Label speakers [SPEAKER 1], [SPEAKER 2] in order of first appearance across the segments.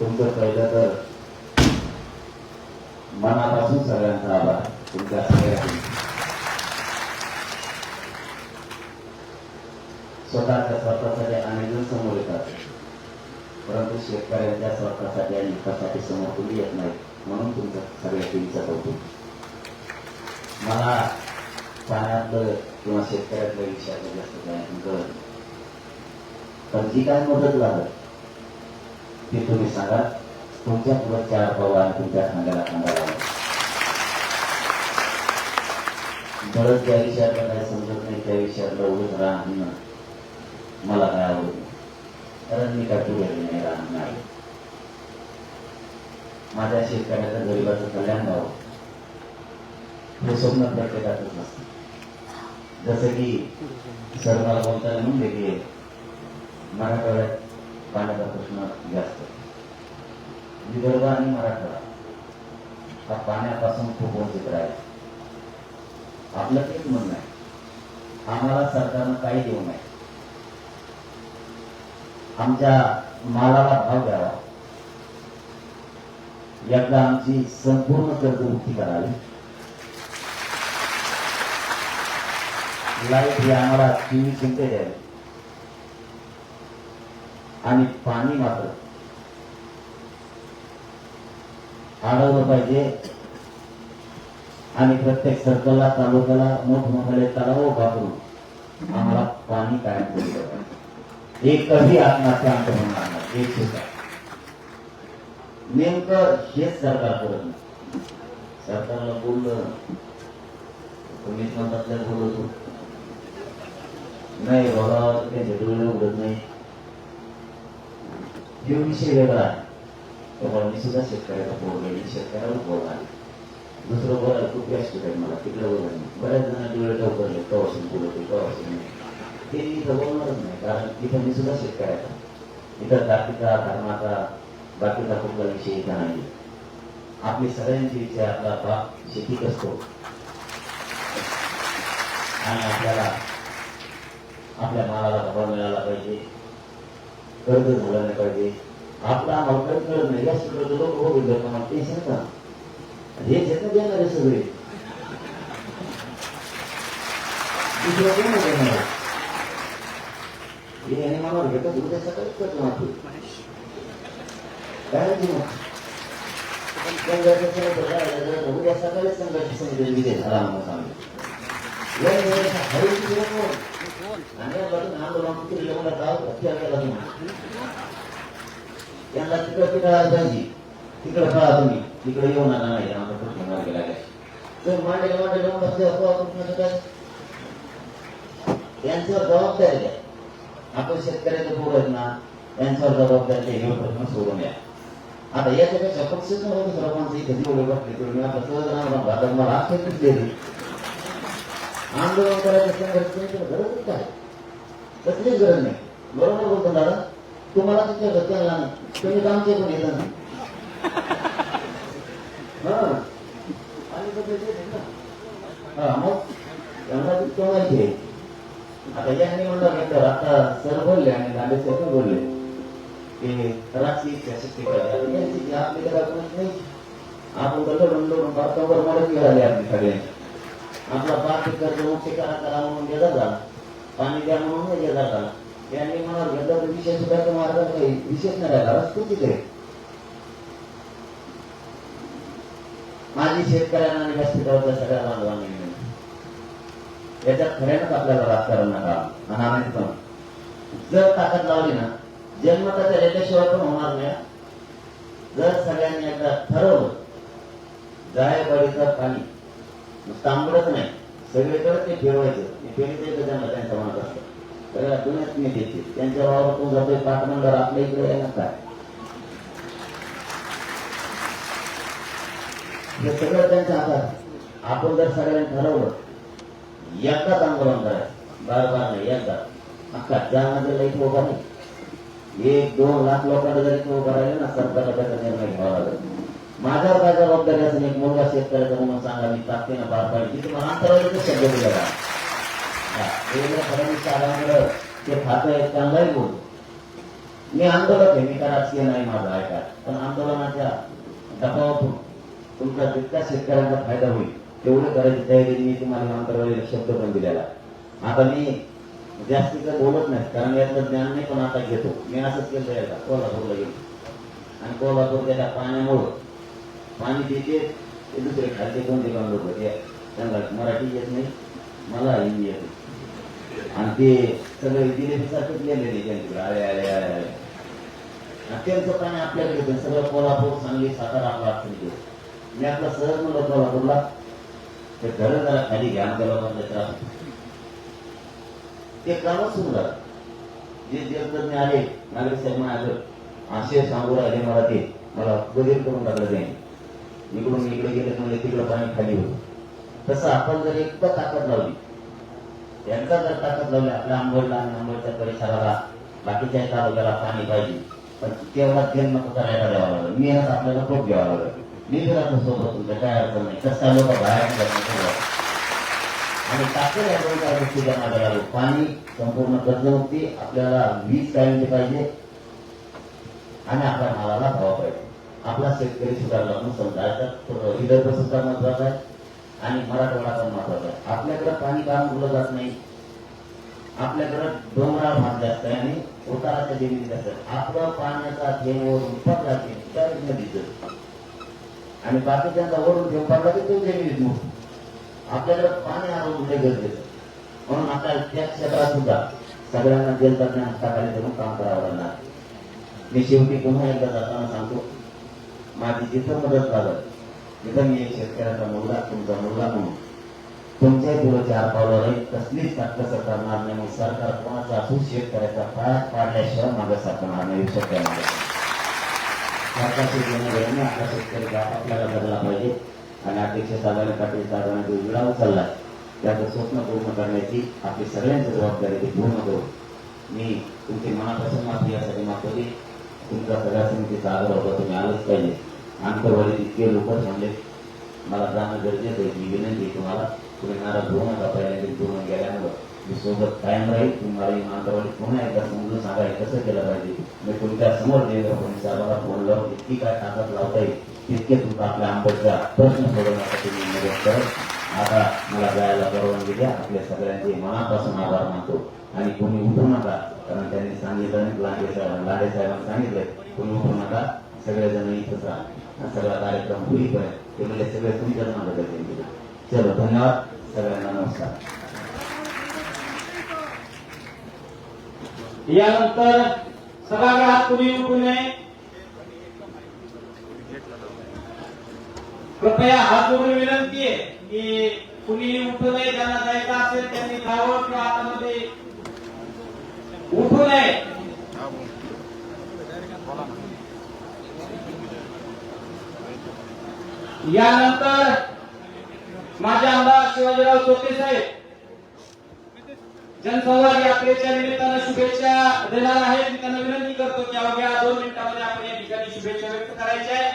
[SPEAKER 1] तुमचं पहिलं तर मनापासून सगळ्यांचा आभार. तुमच्या सगळ्यांनी स्वतःच्या स्वार्थासाठी अनेक जण समोर येतात परंतु शेतकऱ्यांच्या स्वार्थासाठी आणि हितासाठी समोर कोणी येत नाही म्हणून तुमचं सगळ्या टीमचं कौतुक. मला पाण्यातलं किंवा शेतकऱ्यातलं विषयातलं जास्त काय कळत पण जी काय मदत लागत ते तुम्ही सांगा तुमच्यापुढे चार पाव आणि तुमच्या खांद्याला खांदा लावा बरंच ज्या काय समजत नाही त्या विषयातलं उभं राहणं मला काय आवडत कारण मी काय पुढे नाही राहणार नाही माझ्या शेतकऱ्याचं गरिबाचं कल्याण व्हावं हे स्वप्न प्रत्येकाचंच नसतं जसं की सर मला बोलताना म्हणले की मराठवाड्यात पाण्याचा प्रश्न जास्त. विदर्भ आणि मराठवाडा हा पाण्यापासून खूप वंचित राहील. आपलं तेच म्हणणं आहे. आम्हाला सरकारनं काही देऊ नये. आमच्या मालाला भाव द्यावा. यातला आमची संपूर्ण कर्जमुक्ती करावी. लाइट ही आम्हाला टीव्ही चिंते द्यावी. आणि पाणी मात्र. आढळलं पाहिजे. आणि प्रत्येक सर्कलला तालुक्याला मोठमोठे तलाव वापरून आम्हाला पाणी कायम दिलं पाहिजे एकही आत्महत्या आमचं म्हणणार नाही. एक सुद्धा. नेमकं हेच सरकार करत नाही. सरकारला बोललं तुम्हीच म्हणतात लय नाही बाबा ते डोळे उघडत नाही. हे विषय वेगळा आहे त्यामुळे मी सुद्धा शेतकऱ्याचा बोललो शेतकऱ्याला बोलला दुसरं बोलायला खूप व्यासपीठ आहे मला तिकडे बोलत नाही बऱ्याच जण डोळे टवकरले कवाशी बोलतो कवाशी नाही ते इथं बोलणारच नाही कारण इथं मी सुद्धा शेतकऱ्याचा इथं जातीचा धर्माचा बाकीचा कुठला विषय इथं नाही आपली सगळ्यांची विषय आपला बाप शेतीत असतो आणि आपल्याला आपल्या मालाला भाव मिळाला पाहिजे कर्ज झाला नाही पाहिजे. आपला आम्हाला काही कळत नाही जास्त कर्ज लोक हो गेले तुम्हाला टेन्शन का? हे शेतात देणार आहे सगळे. दुसरं कोण नाही देणार? आहे? हे आणि मला घेतात उद्या सकाळी करतो मात्र काय नाही मग? उद्या सकाळी संघर्ष समिती दिले आरामात आम्ही या यांना तिकडं तिकडं जायची तिकडं कळा तुम्ही तिकडे येऊन नका नाही आमचा प्रश्न मार्गी लागेल तर मांडले मांडले बसले अफवा प्रश्न काय यांच्यावर जबाबदारी द्या आपण शेतकऱ्याचं पोर आहेत ना यांच्यावर जबाबदारी हे प्रश्न सोडून द्या आता याच्यापेक्षा पक्षच नव्हतं सर्वांचं इथे जेवढे बसले तेवढे आता सहज राहणार भागात मला आश्चर्य दिली. आंदोलन करायचं करायचं गरजच काय कसलीच गरज नाही. बरोबर बोलतो दादा? तुम्हाला तुमच्या घरच्यांना तुम्ही कामचे पण येत ना हा. हा मग? त्यांना ती कमायची आहे. आता यांनी नाही तर आता सर बोलले आणि दांडे सर बोलले. की राशी नाही. आपण कसं लढून भारतावर मदत मिळाली आपली सगळ्यांची आपला बाप कर्ज मुक्ती करा करा म्हणून देतात झाला पाणी द्या म्हणून नाही झाला त्यांनी मला गदर विशेष सुद्धा तो मार्ग काही विशेष नाही राहिला. रस चुकीच आहे माझी शेतकऱ्यांना आणि व्यासपीठावरच्या सगळ्या बांधवांनी याच्यात खऱ्यानंच आपल्याला राजकारण नका. अनामित पण. जर ताकद लावली ना जन्म त्याच्या याच्याशिवाय पण होणार नाही. जर सगळ्यांनी एकदा ठरवलं जायवाडीचं पाणी तांबडच नाही. सगळीकडे ते फिरवायचं ते फिरते त्यांना त्यांच्या मनात असतं. सगळ्या दुनियात मी देते. त्यांच्या वावरातून जातोय पाच नंबर आपल्या इकडे यायला काय हे सगळं त्यांच्या हातात आपण जर सगळ्यांनी ठरवलं एकदाच आंदोलन करायचं. बार बार नाही एकदा. अख्खा ज्यामध्ये लाइट उभा नाही एक दोन लाख लोकांना जरी तो उभा राहिले ना सरकारला त्याचा निर्णय घ्यावा लागेल. माझ्या राजा जबाबदारी असेल एक मोठा शेतकऱ्याचा म्हणून सांगा मी ताकदीनं पार पाडली. तुम्हाला मला शब्द दिला का देवेंद्र फडणवीस साहेबांकडे ते खातं आहे बोलतो. मी आंदोलक आहे मी का राजकीय नाही माझा ऐका. पण आंदोलनाच्या दबावातून तुमचा जितका शेतकऱ्यांचा फायदा होईल तेवढं करायची तयारी मी तुम्हाला अंतरवालीला शब्द पण दिलेला. आता मी जास्तीचं बोलत नाही कारण यातलं ज्ञान नाही पण आता घेतो. मी असंच केलं यायला कोल्हापूरला गेलो. आणि कोल्हापूर त्याच्या पाण्यामुळं पाणी देते ते दुसरे खालचे कोणते पण लोक ते त्यांना मराठी येत नाही मला हिंदी येते आणि ते सगळे जिलेबीसारखेच गेलेले त्यांच्याकडे. आले आले आले आले आणि त्यांचं पाणी आपल्याकडे येतं. सगळं कोल्हापूर सांगली सातारा आपला अडचणी मी आपला सहज म्हणलं कोल्हापूरला ते घरं जरा खाली घ्या आमच्या लोकांना त्रास ते कामच सुरू जे जलतज्ञ आले नागरिक साहेब म्हणाले असे सांगू राहिले मला ते मला बदल करून टाकलं त्यांनी. इकडून इकडे गेले म्हणजे तिकडं पाणी खाली होत. तसं आपण जर एकदा ताकद लावली त्यांचा जर ताकद लावली आपल्या आंबोडला आणि आंबोडच्या परिसराला बाकीच्या तालुक्याला पाणी पाहिजे पण तेवढा तेल नको करायला द्यावा लागेल आज आपल्याला खूप घ्यावा लागेल. मी जर आता सोबत तुमच्या काय अडचण नाही कसं लोक बाहेर आणि ताकद या गोष्टी लागलो पाणी संपूर्ण कर्जमुक्ती आपल्याला वीज कायमची पाहिजे आणि आपल्या मालाला भाव पाहिजे. आपला शेतकरी सुधारला म्हणून समजा. विदर्भ सुद्धा महत्त्वाचा आहे आणि मराठवाडा पण महत्त्वाचा आहे. आपल्याकडे पाणी काम मुरलं जात नाही. आपल्याकडे डोंगराळ भाग जास्त आहे आणि उताराच्या जमिनी जास्त आहे आपलं पाण्याचा थेंब वरून पडला की त्या नदीच. आणि बाकीच्यांचा वरून थेंब पडला की तो जमिनीत मोठ आपल्याकडे पाणी आणून लय गरजेचं म्हणून आता त्या क्षेत्रात सुद्धा सगळ्यांना जलतज्ञ हाताखाली धरून काम करावं लागणार. मी शेवटी पुन्हा एकदा जाताना सांगतो माझी जिथं मदत लागत तिथं मी एक शेतकऱ्याचा मुलगा तुमचा मुलगा म्हणून तुमच्यापुढे चार पावलं राहील कसलीच ताकद करणार नाही. मग सरकार कोणाचा असू शेतकऱ्याचा पाय पाडल्याशिवाय मागे सरकणार नाही शेतकऱ्यांना सरकारचे घेणं आता शेतकरी आपल्याला बदला पाहिजे. आणि अध्यक्ष साधारण पाटील साधारण जो विडा उचलला त्याचं स्वप्न पूर्ण करण्याची आपली सगळ्यांची जबाबदारी ती पूर्ण करू मी तुमची मनापासून माफी यासाठी मागतो तुमचा सगळ्या समितीचा आग्रह होता तुम्ही आलंच पाहिजे. आंतरवाडीत इतके लोक थांबले. मला जाणं गरजेचं आहे. मी विनंती तुम्हाला तुम्ही नाराज होऊ नका. पहिल्यांदा दोन गेल्यामुळं मी सोबत कायम राहील. तुम्हाला ही पुन्हा एकदा समजून सांगाय कसं केलं पाहिजे? मी तुमच्यासमोर देवेंद्र फडणवीस साहेबांना फोन लावून इतकी काय ताकद लावता येईल तितके तुमचा आपल्या आंबटचा प्रश्न सोडवण्यासाठी मी मदत करत आता मला जायला परवानगी द्या. आपल्या सगळ्यांचे मनापासून आभार मानतो. आणि कोणी उठू नका कारण त्यांनी सांगितलं लांडे साहेब लांडे साहेबांनी सांगितलंय. कोणी उठू नका. सगळेजण इथंच राहा. सगळा कार्यक्रम होईपर्यंत ते म्हणजे सगळे तुमच्याच मागे दिला चलो धन्यवाद सगळ्यांना नमस्कार.
[SPEAKER 2] यानंतर सभागृहात कुणी उठू नये कृपया हात जोडून विनंती आहे की कुणीही उठू नये ज्यांना जायचं असेल त्यांनी जावं किंवा आतमध्ये उठू नये. यानंतर माझे आमदार शिवाजीराव चोखे साहेब जनसंवाद यात्रेच्या निमित्तानं शुभेच्छा देणार आहेत. मी त्यांना विनंती करतो की अवघ्या दोन मिनिटांमध्ये आपण या ठिकाणी शुभेच्छा व्यक्त करायच्या आहे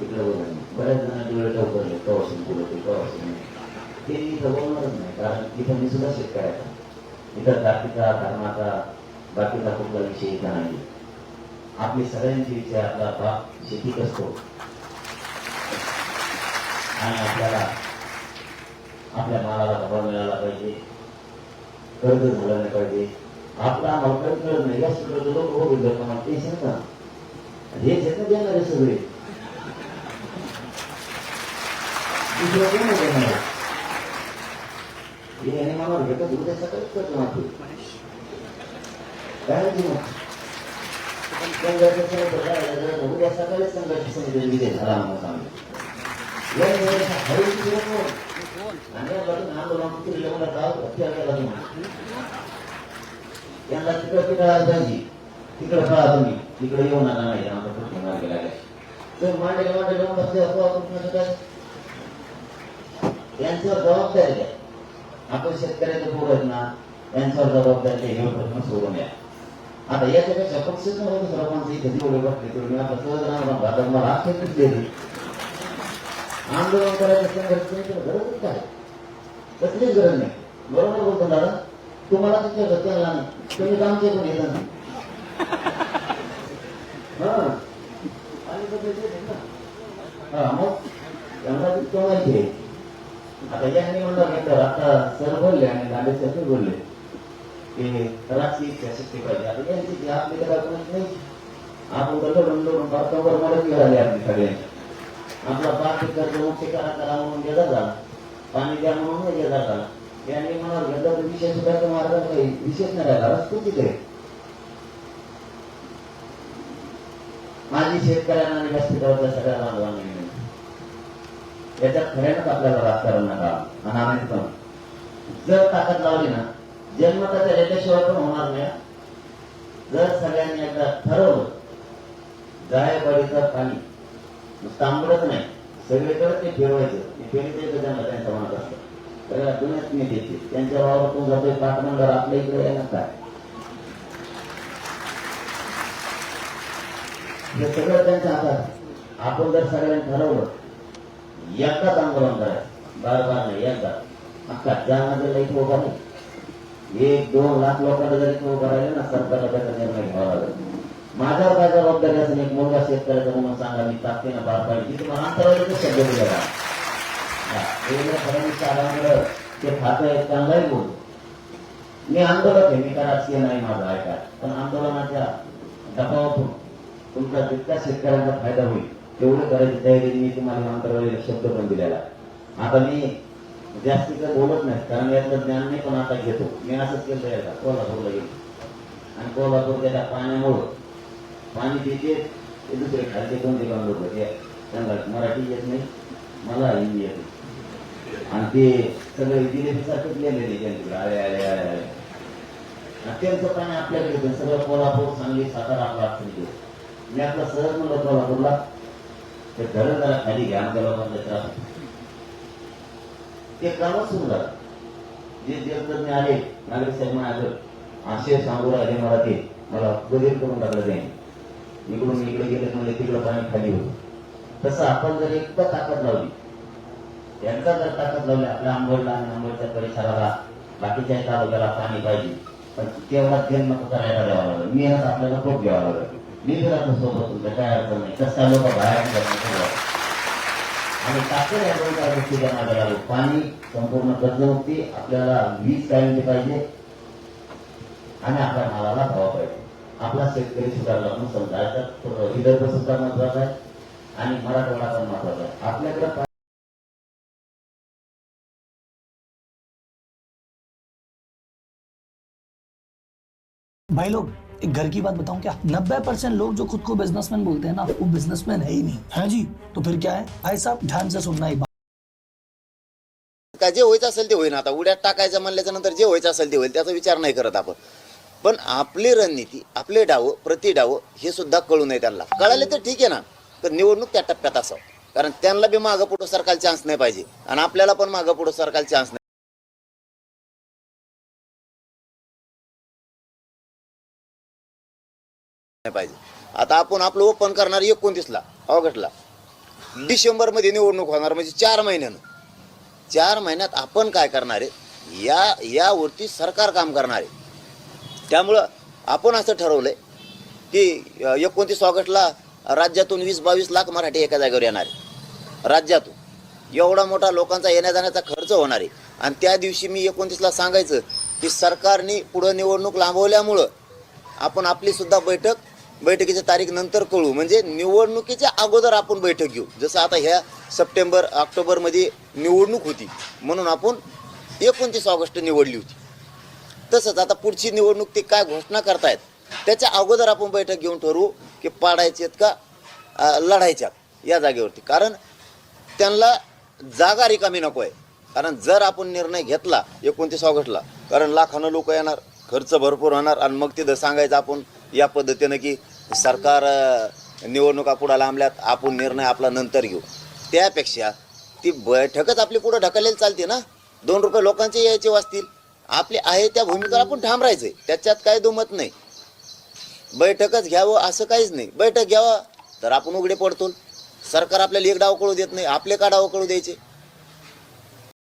[SPEAKER 1] तिकडे बघत नाही बऱ्याच जण डोळे टवकरले कवासून ते कवासून ते इथं नाही कारण तिथं मी सुद्धा शेतकऱ्याचा इथं जातीचा धर्माचा बाकीचा कुठला विषय इथं नाही आपली सगळ्यांची विचार आपला बाप शेतीत असतो आणि आपल्याला आपल्या मालाला दबाव मिळाला पाहिजे कर्ज झालं नाही पाहिजे आपला आम्हाला कर्ज मिळत नाही या सगळं लोक हो गेलं का ते टेन्शन का हे शेत देणार सगळे दुसरं कोण नाही देणार हे आणि मला भेटत उद्या सकाळीच कर्ज मागतो काय माहिती मग संघर्ष समिती काय झालं? उद्या सकाळीच संघर्ष समिती विजय झाला म्हणून सांगितलं या वेळेस हळूच नको. आणि या बाजूने आंदोलन केलेलं मला गाव हत्या केला तुम्ही. यांना तिकडं पिटाळा पाहिजे तिकडं पळा तुम्ही तिकडे येऊ नका नाही आमचा प्रश्न मार्गी लागला तर मांडले मांडले लावून बसले अफवा कुठं काय यांच्यावर जबाबदारी द्या. आपण शेतकऱ्याचं पोर ना यांच्यावर जबाबदारी द्या हे प्रश्न सोडून द्या. आता याच्यापेक्षा पक्षच नव्हतं सरपंच इथे जेवढे बसले तेवढे मी आता सहज राहणार आता मला आक्षेपच दिली. आंदोलन करायचं संघर्ष गरजच काय? कसलीच गरज नाही. बरोबर बोलतो दादा? तुम्हाला तिच्या घरच्यांना नाही तुम्ही कामचे पण येत नाही हा. आणि मग त्यांना ती तोडायची आहे. आता याने म्हणलं नाही तर आता सर बोलले आणि दांडे सर बोलले. की राजकीय इच्छाशक्ती पाहिजे. आता यांची आपली नाही? आपण तर लढून लढून मदत मिळाली आपली सगळ्यांची आपला पाच एकर मुक्ती करा करा म्हणून गेला झाला. पाणी द्या म्हणून गेला झाला. यांनी म्हणाल तर विशेष मार्ग विशेष नाही राहिला. रस्ते तिथे माझी शेतकऱ्यांना आणि व्यासपीठावरच्या सगळ्या बांधवांना याच्यात खऱ्यानंच आपल्याला राजकारण नका. अनामित पण जर ताकद लावली ना जन्मताच्या याच्याशिवाय पण होणार नाही. जर सगळ्यांनी एकदा ठरवलं जायबडीचं पाणी नुसतं नाही सगळीकडे ते फिरवायचं ते फिरते त्यांना त्यांच्या मनात असतं. सगळ्या दुनियात मी देते. त्यांच्या वावरातून जातोय? पाठमंडळ आपल्या इकडे येणार काय? हे सगळं त्यांच्या हातात. आपण जर सगळ्यांनी ठरवलं एकदाच आंदोलन करायचं बार बार नाही एकदा. अख्खा जालना इथं उभा नाही एक दोन लाख लोकांना जर इथं उभं राहिले ना सरकारला त्याचा निर्णय घ्यावा लागेल. माझ्यावर काय जबाबदारी असेल? एक मुलगा शेतकऱ्याचा म्हणून सांगा मी ताकदीनं बार पाहिजे तुम्हाला अंतरावरती शब्द दिलेला देवेंद्र फडणवीस साहेबांकडं ते खातं आहे चांगलाही बोल मी आंदोलक आहे मी काय राजकीय नाही माझा ऐका. पण आंदोलनाच्या दबावातून तुमचा जितका शेतकऱ्यांचा फायदा होईल. तेवढं करायची तयारी मी तुम्हाला अंतरावरील शब्द पण दिलेला. आता मी जास्तीचं बोलत नाही कारण यातलं ज्ञान मी पण आता घेतो. मी असंच केलं याचा कोल्हापूरला गेलो. आणि कोल्हापूर त्याच्या पाण्यामुळं पाणी देते ते दुसरे खालचे कोणते काम लोक त्यांना मराठी येत नाही मला हिंदी येत नाही. आणि ते सगळे जिलेबी लिहिलेले त्यांच्याकडे अरे अरे अरे अरे आणि त्यांचं पाणी आपल्याकडे सगळं कोल्हापूर सांगली सातारा आपला अडचण मी आपला सहज म्हणलं कोल्हापूरला ते धरण जरा खाली घ्या म्हणजे आमच्या लोकांचा त्रास ते कामच सुरू झालं जे जलतज्ञ आले नागरिक साहेब म्हणाले असे सांगू राहिले मला ते मला बदल करून टाकलं त्यांनी. इकडून इकडे गेले म्हणजे तिकडं पाणी खाली होत. तसं आपण जर एकदा ताकद लावली. त्यांचा जर ताकद लावली आपल्या आंबोडला आणि आंबोडच्या परिसराला बाकीच्या तालुक्याला पाणी पाहिजे. पण तेवढा जन्म करायला द्यावा लागेल. मेहनत आपल्याला खूप घ्यावा लागेल. मी जर आता सोबत तुमचं काय अडचण नाही. कसं लोक बाहेर आणि ताकद या दोन चार गोष्टी मागे लागू पाणी संपूर्ण कर्जमुक्ती आपल्याला वीज कायमची पाहिजे आणि आपल्या मालाला भाव पाहिजे. आपला शेतकरी सुधारला म्हणून समजा विदर्भ सुद्धा महत्त्वाचा आहे आणि मराठवाडा पण महत्त्वाचा आहे. आपल्याकडे
[SPEAKER 3] भाई लोग एक घर की बात बताऊं क्या? नब्बे परसेंट लोग जो खुद को बिजनेसमैन बोलते हैं ना वो बिजनेसमैन है ही नहीं। है जी? तो फिर क्या है? भाई साहब ध्यान से सुनना ही
[SPEAKER 4] काय जे व्हायचं असेल ते होईन आता. उड्यात टाकायचं म्हणल्याच्या नंतर जे व्हायचं असेल ते होईल त्याचा विचार नाही करत आपण. पण आपली रणनीती आपले डाव प्रति डाव हे सुद्धा कळू नये त्यांना. कळाले तर ठीक आहे ना तर निवडणूक त्या टप्प्यात असावं. कारण त्यांना बी मागं पुढं सरकार चान्स नाही पाहिजे. आणि आपल्याला पण मागं पुढं सरकारला चान्स नाही नाही पाहिजे. आता आपण आपलं ओपन करणार एकोणतीसला ऑगस्टला.
[SPEAKER 1] डिसेंबरमध्ये निवडणूक होणार म्हणजे चार महिन्यानं. चार महिन्यात आपण काय करणार आहे? या यावरती सरकार काम करणार आहे. त्यामुळं आपण असं ठरवलंय की एकोणतीस ऑगस्टला राज्यातून वीस बावीस लाख मराठी एका जागेवर येणार आहे. राज्यातून. एवढा मोठा लोकांचा येण्या जाण्याचा खर्च होणार आहे. आणि त्या दिवशी मी एकोणतीसला सांगायचं की सरकारने पुढं निवडणूक लांबवल्यामुळं आपण आपली सुद्धा बैठक बैठकीची तारीख नंतर कळू. म्हणजे निवडणुकीच्या अगोदर आपण बैठक घेऊ. जसं आता ह्या सप्टेंबर ऑक्टोबरमध्ये निवडणूक होती. म्हणून आपण एकोणतीस ऑगस्ट निवडली होती. तसंच आता पुढची निवडणूक ते काय घोषणा करतायत त्याच्या अगोदर आपण बैठक घेऊन ठरवू की पाडायचे का लढायच्या या जागेवरती. कारण त्यांना जागा रिकामी नको आहे. कारण जर आपण निर्णय घेतला एकोणतीस ऑगस्टला कारण लाखानं लोक येणार खर्च भरपूर होणार आणि मग तिथं सांगायचं आपण या पद्धतीनं की सरकार निवडणुका पुढं लांबल्यात आपण निर्णय आपला नंतर घेऊ. त्यापेक्षा ती बैठकच आपली पुढं ढकललेली चालते ना? दोन रुपये लोकांचे यायचे वाचतील. आपले आहे त्या भूमिकेवर आपण ठाम राहायचंय त्याच्यात काय दुमत नाही. बैठकच घ्यावं असं काहीच नाही. बैठक घ्यावं तर आपण उघडे पडतो सरकार आपल्याला एक डाव कळू देत नाही. आपले का डाव कळू द्यायचे?